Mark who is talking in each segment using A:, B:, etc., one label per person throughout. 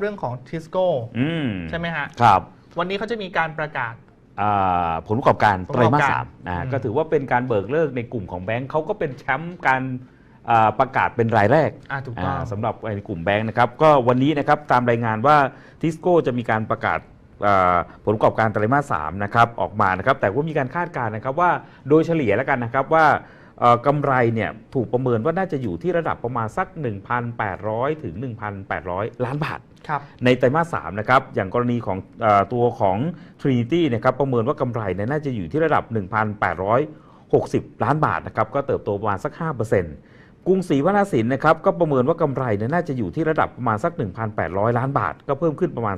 A: เรื่องของทิสโก้
B: อืม
A: ใช่ไหมฮะ
B: ครับ
A: วันนี้เขาจะมีการประกาศ
B: อ่าผลประกอบการ
A: ผล
B: ไต
A: ป
B: ร
A: ระกอบ
B: มาส
A: การ
B: สามนะฮะ
A: อืม
B: ก็ถือว่าเป็นการเบิกเลิกในกลุ่มของแบงก์เขาก็เป็นแชมป์การอ่าประกาศเป็นรายแรก
A: อ่าถูกต้อง
B: อ่าสำหรับในกลุ่มแบงก์นะครับก็วันนี้นะครับตามรายงานว่าทิสโก้จะมีการประกาศอ่าผลประกอบการไตรมาสสามนะครับออกมานะครับแต่ว่ามีการคาดการณ์นะครับว่าโดยเฉลี่ยแล้วกันนะครับว่าเอ่อ กำไรเนี่ยถูกประเมินว่าน่าจะอยู่ที่ระดับประมาณสัก 1,800 ถึง 1,800 ล้านบาท
A: ครับ
B: ในไตรมาส3นะครับ อย่างกรณีของเออตัวของ Trinity นะครับประเมินว่ากำไรเนี่ยน่าจะอยู่ที่ระดับ 1,860 ล้านบาทนะครับก็เติบโตประมาณสัก 5%กรุงศรีวนาสินนะครับก็ประเมินว่ากำไรเนี่ยน่าจะอยู่ที่ระดับประมาณสัก 1,800 ล้านบาท ก็เพิ่มขึ้นประมาณ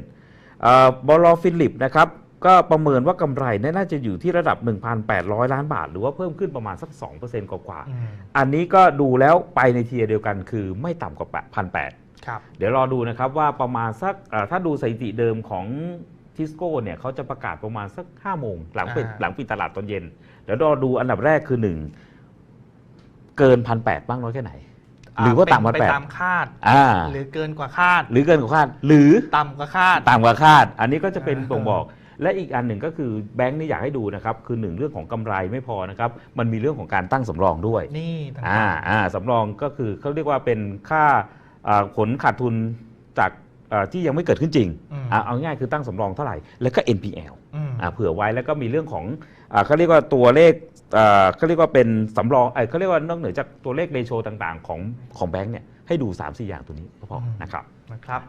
B: 2%เอ่อบลฟิลิปนะครับ ก็ประเมินว่ากำไรเนี่ยน่าจะอยู่ที่ระดับ 1,800 ล้านบาท หรือว่าเพิ่มขึ้นประมาณสัก 2%กว่าๆ
A: อืม
B: อันนี้ก็ดูแล้วไปในเทียร์เดียวกันคือไม่ต่ำกว่าพันแปด
A: ครับ
B: เดี๋ยวรอดูนะครับว่าประมาณสักเอ่อถ้าดูสถิติเดิมของทิสโก้เนี่ยเขาจะประกาศประมาณสัก5โมงหลังปิด
A: อ่า
B: หลังปิดตลาดตอนเย็น เดี๋ยวรอดูอันดับแรกคือ 1 เกินพันแปดบ้างน้อยแค่ไหนหรือว่าต่ำกว่า
A: ไป
B: แปด
A: ตามคาด
B: อ่า
A: หรือเกินกว่าคาด
B: หรือเกินกว่าคาด หรือ
A: ต่ำกว่าคาด
B: ต่ำกว่าคาด อันนี้ก็จะเป็น
A: อ่า
B: บ่งบอก และอีกอันหนึ่งก็คือแบงค์นี่อยากให้ดูนะครับ คือหนึ่งเรื่องของกำไรไม่พอนะครับ มันมีเรื่องของการตั้งสำรองด้วย
A: นี่ต่าง
B: อ่าอ่าสำรองก็คือเขาเรียกว่าเป็นค่าอ่าผลขาดทุนจากอ่าที่ยังไม่เกิดขึ้นจริง
A: อืม
B: อ่าเอาง่ายๆคือตั้งสำรองเท่าไหร่ แล้วก็ NPL
A: อืม
B: อ่าเผื่อไว้แล้วก็มีเรื่องของอ่าเขาเรียกว่าตัวเลขอ่าเขาเรียกว่าเป็นสำรองเอ้ยเขาเรียกว่านอกเหนือจากตัวเลขเรโชต่างๆ ของของแบงก์เนี่ยให้ดู 3-4 อย่างตัวนี้ก็พอนะครับ
A: นะครับ